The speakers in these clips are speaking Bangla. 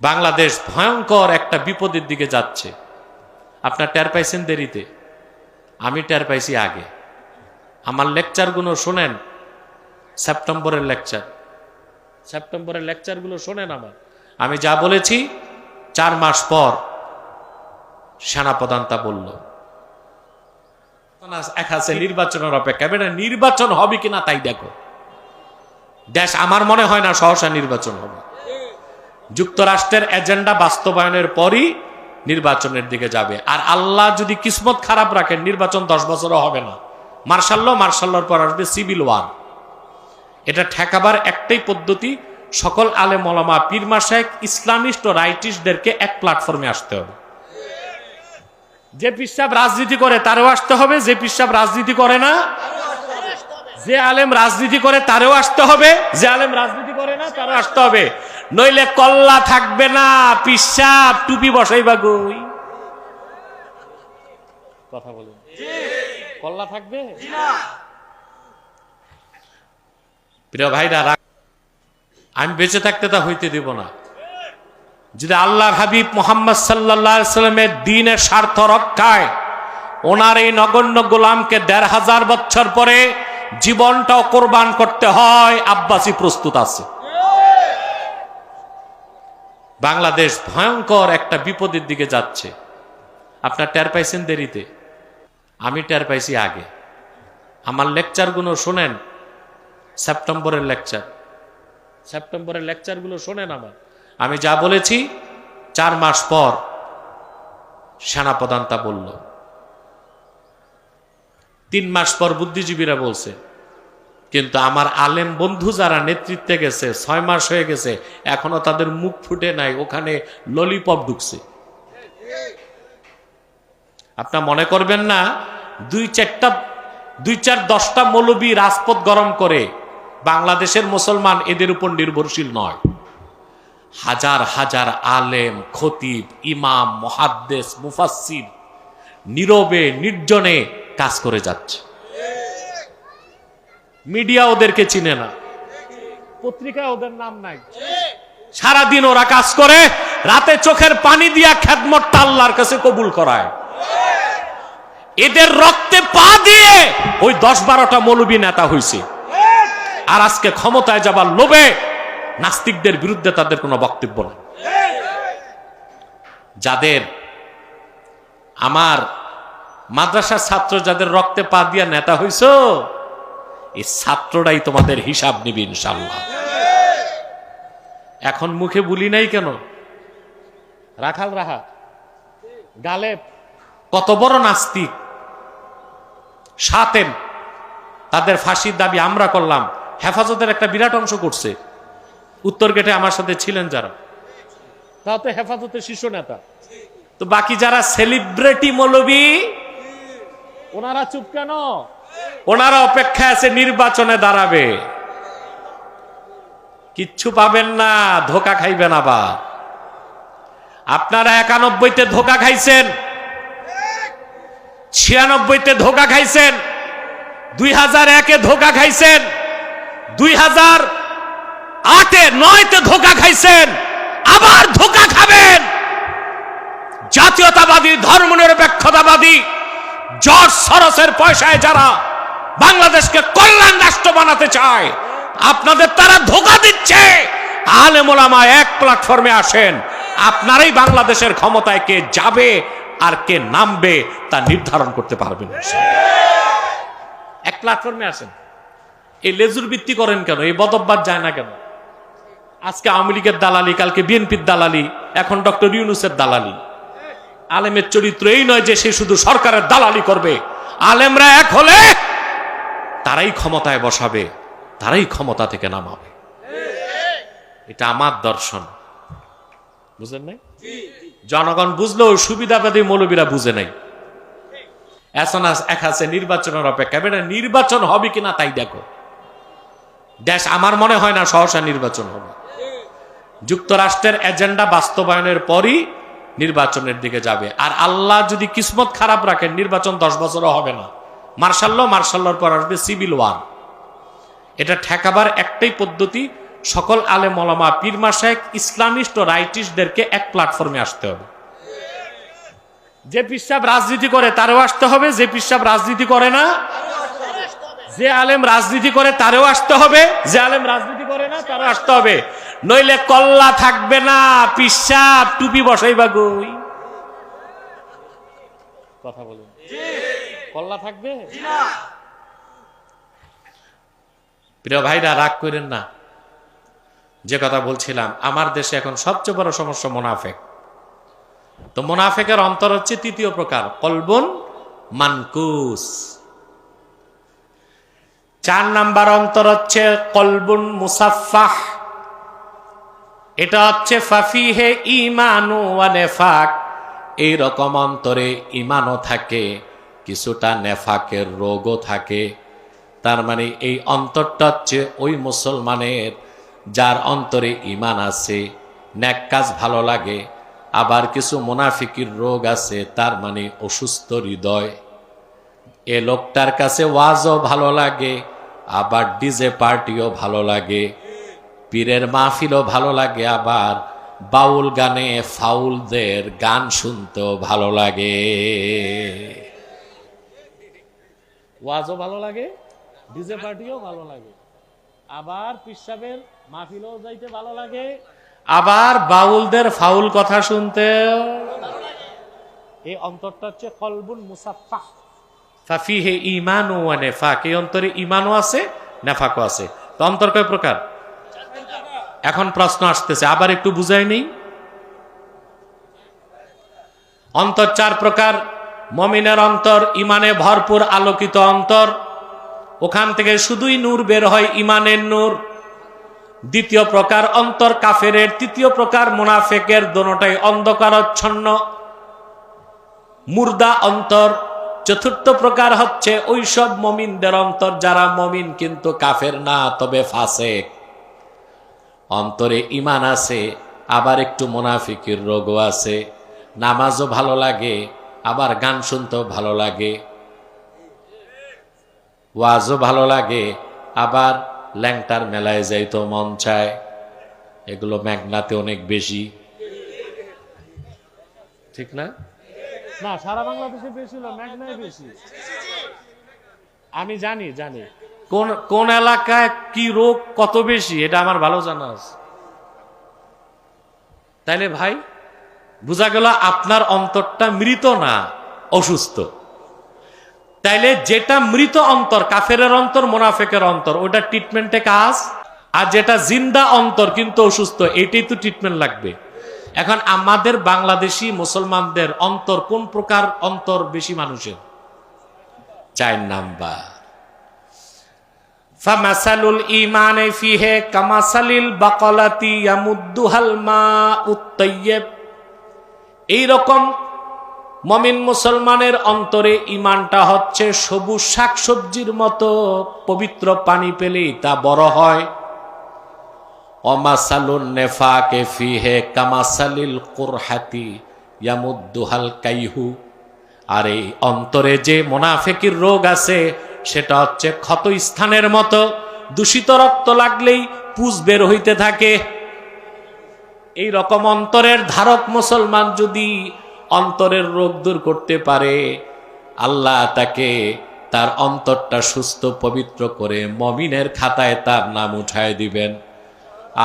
বাংলাদেশ ভয়ঙ্কর একটা বিপদের দিকে যাচ্ছে। আপনার টের পাইছেন দেরিতে। আমি টের পাইছি আগে। আমার লেকচারগুলো শোনেন। সেপ্টেম্বরের লেকচার। সেপ্টেম্বরের লেকচারগুলো শোনেন আমার। আমি যা বলেছি, চার মাস পর সেনাপ্রধান তা বলল এক আছে নির্বাচনের অপেক্ষা। এবারে নির্বাচন হবে কিনা তাই দেখো। দেশ আমার মনে হয় না সহসা নির্বাচন হবে। যুক্তরাষ্ট্রের এজেন্ডা বাস্তবায়নের পরই নির্বাচনের দিকে যাবে। আর আল্লাহ যদি কিসমত খারাপ রাখেন, নির্বাচন দশ বছরও হবে না। মার্শাল্ল মার্শাল্লার পর আসবে সিভিল ওয়ার। এটা ঠেকাবার একটাই পদ্ধতি, সকল আলে মলামা পীর মাসায়েক ইসলামিস্ট ও রাইটিস্টদেরকে এক প্ল্যাটফর্মে আসতে হবে। যে পিসাব রাজনীতি করে, তারও আসতে হবে, যে পিসাব রাজনীতি করে না যে আলেম রাজনীতি করে তারও আসতে হবে, যে আলেম রাজনীতি করে না তারও আসতে হবে। নইলে কল্লা থাকবে না, পিসাব, টুপি বসাইবা গই। কথা বলুন। কল্লা থাকবে? প্রিয় ভাইরা আমি বেঁচে থাকতে তা হইতে দিব না। যদি আল্লাহর হাবিব মোহাম্মদ সাল্লামের দিনের স্বার্থ রক্ষায় ওনার এই নগণ্য গোলামকে দেড় হাজার বছর পরে জীবনটাও কোরবান করতে হয়। আব্বাসী প্রস্তুত আছে। বাংলাদেশ ভয়ঙ্কর একটা বিপদের দিকে যাচ্ছে। আপনার টের পাইছেন দেরিতে? আমি টের পাইছি আগে। আমার লেকচারগুলো শোনেন। সেপ্টেম্বরের লেকচার। সেপ্টেম্বরের লেকচারগুলো শোনেন আমার। আমি যা বলেছি, চার মাস পর সেনাপ্রধান তা বলল। তিন মাস পর বুদ্ধিজীবীরা বলছে, কিন্তু আমার আলেম বন্ধু যারা নেতৃত্বে গেছে, ছয় মাস হয়ে গেছে, এখনও তাদের মুখ ফুটে নাই, ওখানে ললিপপ ঢুকছে। আপনার মনে করবেন না, দুই চারটা, দুই চার দশটা মৌলবী রাজপথ গরম করে বাংলাদেশের মুসলমান এদের উপর নির্ভরশীল নয়। হাজার হাজার আলেম, খতিব, ইমাম মহাদ্দেশ মুফাসির নীরবে, নির্জনে কাজ করে যাচ্ছে। মিডিয়া ওদেরকে চিনে না। পত্রিকায় ওদের নাম নাই। সারাদিন ওরা কাজ করে, রাতে চোখের পানি দিয়া খ্যাতমতটা আল্লাহর কাছে কবুল করায়। এদের রক্তে পা দিয়ে ওই দশ বারোটা মৌলবী নেতা হয়েছে আর আজকে ক্ষমতায় যাবার লোভে নাস্তিকদের বিরুদ্ধে তাদের কোনো বক্তব্য নেই। যাদের আমার মাদ্রাসার ছাত্র যাদের রক্তে পা দিয়া নেতা হইছ, এই ছাত্ররাই তোমাদের হিসাব নিবি ইনশাল্লাহ এখন মুখে বলি নাই কেন? রাখাল রাহা গালে কত বড় নাস্তিক। সাতেন তাদের ফাঁসির দাবি আমরা করলাম, হেফাজতের একটা বিরাট অংশ করছে। উত্তর গেটে আমার সাথে ছিলেন যারা, তাও তো হেফাজতের শীর্ষ নেতা। তো বাকি যারা সেলিব্রিটি মৌলবী ওনারা চুপ কেন? ওনারা অপেক্ষা আছে, নির্বাচনে দাঁড়াবে। কিচ্ছু পাবেন না, ধোকা খাইবেন আবার। আপনারা একানব্বইতে ধোকা খাইছেন, ছিয়ানব্বইতে ধোকা খাইছেন দুই হাজার একে ধোকা খাইছেন দুই হাজার আটে, নয়তে ধোকা খাইছেন, আবার ধোকা খাবেন। জাতীয়তাবাদী ধর্মনিরপেক্ষতাবাদী জর্জ সরসের পয়সায় যারা বাংলাদেশকে কল্যাণ রাষ্ট্র বানাতে চায়, আপনাদের তারা ধোকা দিচ্ছে। আলেমোলামা এক প্ল্যাটফর্মে আসেন, আপনারাই বাংলাদেশের ক্ষমতায় কে যাবে আর কে নামবে তা নির্ধারণ করতে পারবেন এক প্ল্যাটফর্মে আসেন। এই লেজুর ভিত্তি করেন কেন? এই বদব্বাদ যায় না কেন? আজকে আওয়ামী লীগের দালালি, কালকে বিএনপির দালালি, এখন ডক্টর ইউনুসের দালালি। আলেমের চরিত্র এই নয় যে সে শুধু সরকারের দালালি করবে। আলেমরা এক হলে তারাই ক্ষমতায় বসাবে, তারাই ক্ষমতা থেকে নামাবে। এটা আমার দর্শন। বুঝলেন নাই? জনগণ বুঝলেও সুবিধাবাদী মৌলবীরা বুঝে নাই। এখন এক আছে নির্বাচনের অপেক্ষা এবারে নির্বাচন হবে কিনা তাই দেখো। দেশ আমার মনে হয় না সহসা নির্বাচন হবে। যুক্তরাষ্ট্রের এজেন্ডা বাস্তবায়নের পরই নির্বাচনের দিকে যাবে। আর আল্লাহ যদি কিসমত খারাপ রাখেন, নির্বাচন দশ বছরও হবে না। মার্শাল্ল মার্শাল্লার পর আসবে সিভিল ওয়ার এটা ঠেকাবার একটাই পদ্ধতি, সকল আলে মলামা পীর মাসায়েক ইসলামিস্ট ও রাইটিস্টদেরকে এক প্ল্যাটফর্মে আসতে হবে। যে পিসাব রাজনীতি করে, তারও আসতে হবে, যে পিসাব রাজনীতি করে না যে আলেম রাজনীতি করে তারও আসতে হবে, যে আলেম রাজনীতি করে না তারও আসতে হবে। নইলে কল্লা থাকবে না, পিসাব টুপি বসাইবা গই। কথা বলুন। কল্লা থাকবে? প্রিয় ভাইরা, রাগ করেন না। যে কথা বলছিলাম, আমার দেশে এখন সবচেয়ে বড় সমস্যা মোনাফেক। তো মোনাফেকের অন্তর হচ্ছে তৃতীয় প্রকার, কলবন মানকুস। চার নাম্বার অন্তর হচ্ছে কলবুন মুসাফাহ এটা হচ্ছে ফাফিহে ইমানু নেফাক। এই রকম অন্তরে ইমানও থাকে, কিছুটা নেফাকের রোগও থাকে। তার মানে এই অন্তরটা হচ্ছে ওই মুসলমানের যার অন্তরে ইমান আছে ন্যাক কাজ ভালো লাগে, আবার কিছু মুনাফিকির রোগ আছে, তার মানে অসুস্থ হৃদয়। এ লোকটার কাছে ওয়াজও ভালো লাগে আবার ডিজে পার্টিও ভালো লাগে। পীরের মাহফিলও ভালো লাগে, আবার বাউল গানে ফাউলদের গান শুনতেও ভালো লাগে। ওয়াজও ভালো লাগে, ডিজে পার্টিও ভালো লাগে। আবার পিসাবের মাহফিলও যাইতে ভালো লাগে। আবার বাউলদের ফাউল কথা শুনতে এই অন্তরটা হচ্ছে কলবুন মুসাফা ফাফিহে ইমান ও নেফাক। এই অন্তরে ইমানও আছে, নেফাকও আছে। তো অন্তর কয় প্রকার? এখন প্রশ্ন আসতেছে, আবার একটু বুঝাই নেই। অন্তর চার প্রকার, মমিনের অন্তর ইমানে ভরপুর আলোকিত অন্তর। ওখান থেকে শুধুই নূর বের হয় ইমানের নূর। দ্বিতীয় প্রকার, অন্তর কাফেরের। তৃতীয় প্রকার, মুনাফেকের। দোনোটাই অন্ধকারচ্ছন্ন। মুর্দা অন্তর। চতুর্থ প্রকার হচ্ছে ওইসব মমিনদের অন্তর, যারা মমিন কিন্তু কাফের না, তবে ফাসেক অন্তরে ইমান আছে, আবার একটু মোনাফিকের রোগও আছে। নামাজও ভালো লাগে, আবার গান শুনতেও ভালো লাগে। ওয়াজও ভালো লাগে, আবার ল্যাংটার মেলায় যাইতো মন চায়। এগুলো মেঘনাতে অনেক বেশি। ঠিক না? না সারা বাংলাদেশে বেশি হলো মেঘনায় বেশি। আমি জানি জানি। কোন কোন এলাকায় কি রোগ কত বেশি এটা আমার ভালো জানা আছে। তাইলে ভাই বোঝা গেল আপনার অন্তরটা মৃত না অসুস্থ? তাইলে যেটা মৃত অন্তর কাফের অন্তর মোনাফেকের অন্তর ওটা ট্রিটমেন্টে কাজ? আর যেটা জিন্দা অন্তর কিন্তু অসুস্থ এটাই তো ট্রিটমেন্ট লাগবে। এখন আমাদের বাংলাদেশি মুসলমানদের অন্তর কোন প্রকার অন্তর বেশি মানুষের? চার নাম্বার। ফামাসালুল ইমানে ফিহে কামাসালিল বাকলাতি ইয়ামুদ্দুহাল মা উত্তাইয়্যিব এই মমিন মুসলমানের অন্তরে ইমানটা হচ্ছে সবুজ শাকসবজির মতো পবিত্র পানি পেলেই তা বড় হয়। অমাসালুন নেফাকে ফিহে কামাসালিল কুরহাতি ইয়ামুদ্দুহাল কাইহু। আর এই অন্তরে যে মোনাফেকির রোগ আছে, সেটা হচ্ছে ক্ষত স্থানের মতো। দূষিত রক্ত লাগলেই পুজ বের হইতে থাকে। এই রকম অন্তরের ধারক মুসলমান যদি অন্তরের রোগ দূর করতে পারে, আল্লাহ তাকে তার অন্তরটা সুস্থ পবিত্র করে মমিনের খাতায় তার নাম উঠায় দিবেন।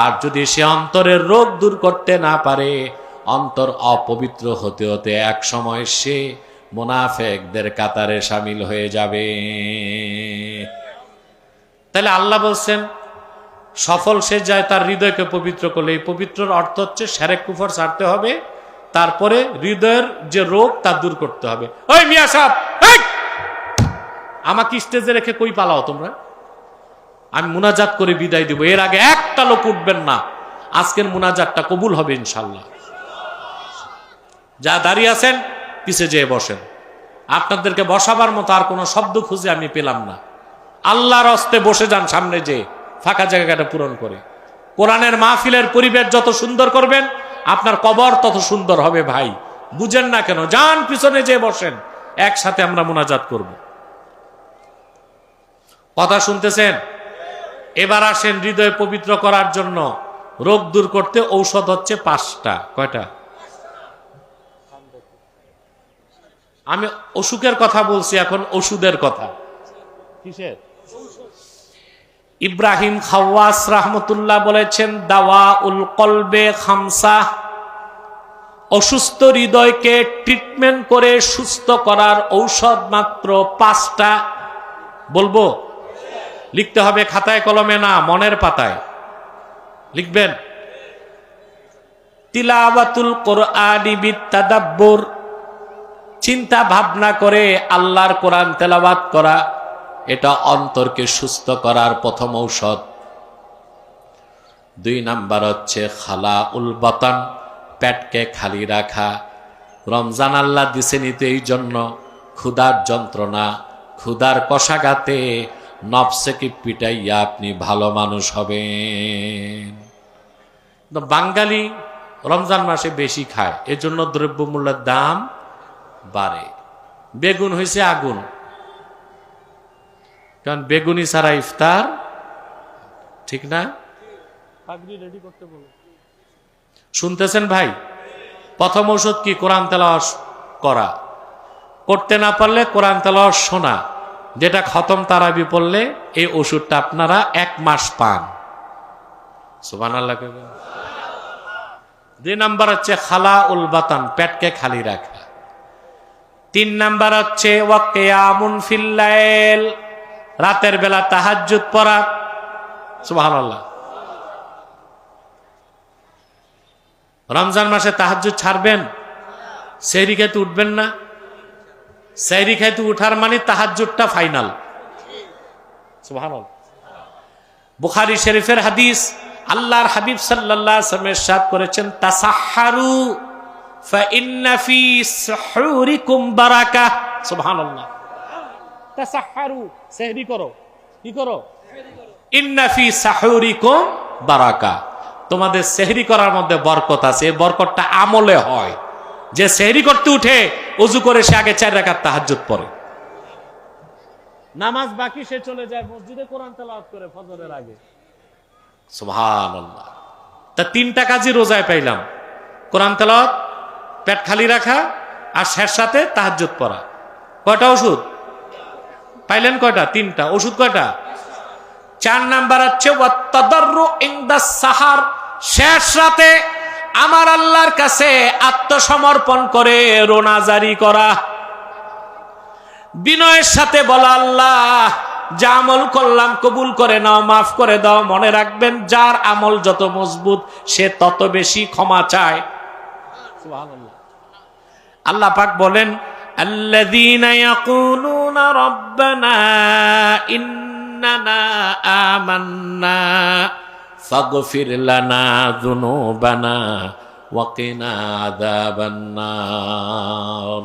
আর যদি সে অন্তরের রোগ দূর করতে না পারে, অন্তর অপবিত্র হতে হতে এক সময় সে মোনাফেকদের কাতারে সামিল হয়ে যাবে। তাহলে আল্লাহ বলছেন, সফল সে যায় তার হৃদয়কে পবিত্র করলে। এই পবিত্রর অর্থ হচ্ছে সেরেক কুফর ছাড়তে হবে, তারপরে হৃদয়ের যে রোগ তা দূর করতে হবে। ওই মিয়া সাহেব আমাকে স্টেজে রেখে কই পালাও তোমরা? আমি মুনাজাত করে বিদায় দিব। এর আগে একটা লোক উঠবেন না। আজকের মুনাজাতটা কবুল হবে ইনশাল্লাহ যা দাঁড়িয়ে আছেন, পিছে যেয়ে বসেন। আপনাদেরকে বসাবার মতো আর কোনো শব্দ খুঁজে আমি পেলাম না। আল্লাহর হস্তে বসে যান সামনে যে ফাঁকা জায়গাটা পূরণ করে। কোরআনের মাহফিলের পরিবেশ যত সুন্দর করবেন, আপনার কবর তত সুন্দর হবে ভাই। বুঝেন না কেন, যান পিছনে যে বসেন। একসাথে আমরা মোনাজাত করব। কথা শুনতেছেন? এবার আসেন হৃদয় পবিত্র করার জন্য। রোগ দূর করতে ঔষধ হচ্ছে পাঁচটা। কয়টা? আমি অসুখের কথা বলছি এখন, ওষুধের কথা। কিসের? ইব্রাহিম খাওয়াস রাহমতুল্লাহ বলেছেন দাওয়া উল কলবে খামসা অসুস্থ হৃদয়কে ট্রিটমেন্ট করে সুস্থ করার ঔষধ মাত্র পাঁচটা। বলব লিখতে হবে খাতায় কলমে না, মনের পাতায়। লিখবেন? বিত্তাদাব্বুর। চিন্তা ভাবনা করে আল্লাহর কোরআন তেলাওয়াত করা, এটা অন্তরকে সুস্থ করার প্রথম ঔষধ। দুই নাম্বার হচ্ছে খালা উল বাতান, পেটকে খালি রাখা। রমজান আল্লাহ দিছে নিতে এই জন্য, ক্ষুধার যন্ত্রণা, ক্ষুধার কষাঘাতে নবসেকে পিটাইয়া আপনি ভালো মানুষ হবেন। তো বাঙালি রমজান মাসে বেশি খায় এজন্য দ্রব্যমূল্যের দাম বাড়ে। বেগুন হয়েছে আগুন। কারণ বেগুনি ছাড়া ইফতার ঠিক না? রেডি করতে শুনতেছেন ভাই? প্রথম ওষুধ কি? কোরআন তেলাওয়াত করা। করতে না পারলে কোরআন তেলাওয়াত শোনা। যেটা খতম তারাবি পড়লে এই ওষুধটা আপনারা এক মাস পান। দুই নাম্বার হচ্ছে খালা উল বাতান, পেটকে খালি রাখা। তিন নাম্বার হচ্ছে ফিল্লাইল রাতের বেলা তাহাজ্জুদ পড়া। সুবহানাল্লাহ। রমজান মাসে তাহাজ্জুদ ছাড়বেন? সেহরি খাইতে উঠবেন না। সেহরি খাইতে উঠার মানে তাহাজ্জুদটা ফাইনাল। বুখারী শরীফের হাদিস, আল্লাহর হাবিব ওয়াসাল্লাম ইরশাদ করেছেন, তাসাহহারু ফাইন্না ফি সুহুরিকুম বারাকা। সুবহানাল্লাহ। তাসাহহারু, সেহরি করো। কি করো? ইন্না ফি সাহুরিকুম বারাকা। তোমাদের সেহরি করার মধ্যে বরকত আছে বরকতটা আমলে হয়। যে সেহরি করতে উঠে অজু করে সে আগে চার রাকাত তাহাজ্জুদ পড়ে। নামাজ বাকি সে চলে যায় মসজিদে কোরআন তেলাওয়াত করে ফজরের আগে। সুবহানাল্লাহ। তা তিনটা কাজই রোজায় পাইলাম। কোরআন তেলাওয়াত পেট খালি রাখা আর শেষ সাথে তাহাজ্জুদ পড়া। কয়টা ওষুধ? পাইলেন কয়টা? তিনটা। ওষুধ কয়টা? চার নাম্বার হচ্ছে শেষ রাতে আমার আল্লাহর কাছে আত্মসমর্পণ করে রোনা জারি করা বিনয়ের সাথে বলা আল্লাহ যা আমল করলাম কবুল করে নাও মাফ করে দাও মনে রাখবেন যার আমল যত মজবুত সে তত বেশি ক্ষমা চায় সুবহানাল্লাহ। আল্লাহ পাক বলেন الذين يقولون ربنا إننا آمنا فاغفر لنا ذنوبنا وقنا عذاب النار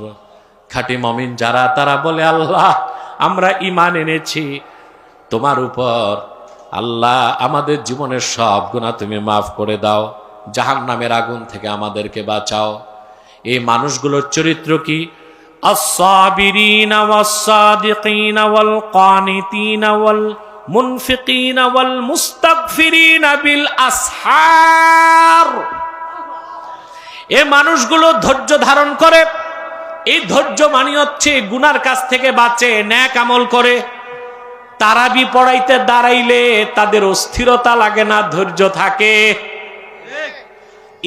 খাঁটি মমিন যারা তারা বলে আল্লাহ আমরা ইমান এনেছি তোমার উপর আল্লাহ আমাদের জীবনের সব গুণা তুমি মাফ করে দাও জাহান নামের আগুন থেকে আমাদেরকে বাঁচাও এই মানুষগুলোর চরিত্র কি الصابرين والصادقين والقانتين মুনফিকিন ওয়াল মুস্তাগফিরিন বিল আসহার। এ মানুষগুলো ধৈর্য ধারণ করে, এই ধৈর্য মানি হচ্ছে গুনার কাছ থেকে বাঁচে, ন্যাক আমল করে। তারাবি পড়াইতে দাঁড়াইলে তাদের অস্থিরতা লাগে না, ধৈর্য থাকে।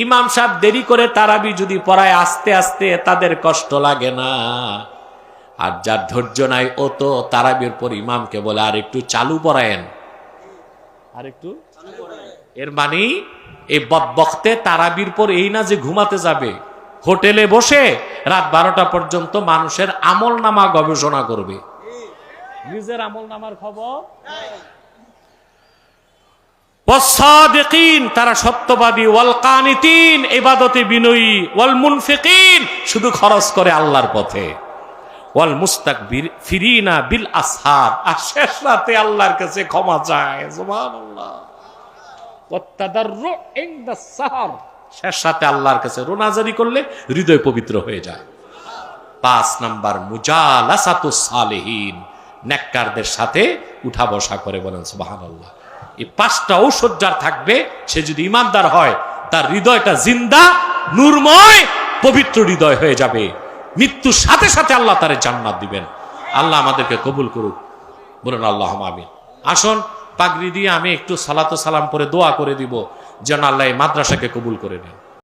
ইমাম সাহেব দেরি করে তারাবি যদি পড়ায় আস্তে আস্তে তাদের কষ্ট লাগে না। আর যার ধৈর্য নাই ও তো তারাবির পর ইমামকে বলে আর একটু চালু পড়ায়েন আর একটু? এর মানে এই বকতে তারাবির পর এই না যে ঘুমাতে যাবে হোটেলে বসে রাত বারোটা পর্যন্ত মানুষের আমল নামা গবেষণা করবে। নিজের আমল নামার খবর? তারা সত্যবাদী ওয়াল কানিতিন এবাদতে বিনয়ী ওয়াল মুনফিকিন শুধু খরচ করে আল্লাহর পথে। ওয়াল মুস্তাকবির ফিরিনা বিল আসহার। আর শেষ রাতে আল্লাহর কাছে ক্ষমা চায়। সুবহানাল্লাহ। শেষ আল্লাহর কাছে রোনাজারি করলে হৃদয় পবিত্র হয়ে যায়। পাঁচ নাম্বার সালেহীন। সাথে উঠা বসা করে বলেন, সুবহানাল্লাহ। এই পাঁচটা ঔষধ যার থাকবে, সে যদি ইমানদার হয়, তার হৃদয়টা জিন্দা, নূরময়, পবিত্র হৃদয় হয়ে যাবে। মৃত্যুর সাথে সাথে আল্লাহ তারে জান্নাত দিবেন। আল্লাহ আমাদেরকে কবুল করুক। বলুন আল্লাহ আমিন। আসুন পাগড়ি দিয়ে আমি একটু সালাতো সালাম করে দোয়া করে দিব, যেন আল্লাহ এই মাদ্রাসাকে কবুল করে নেন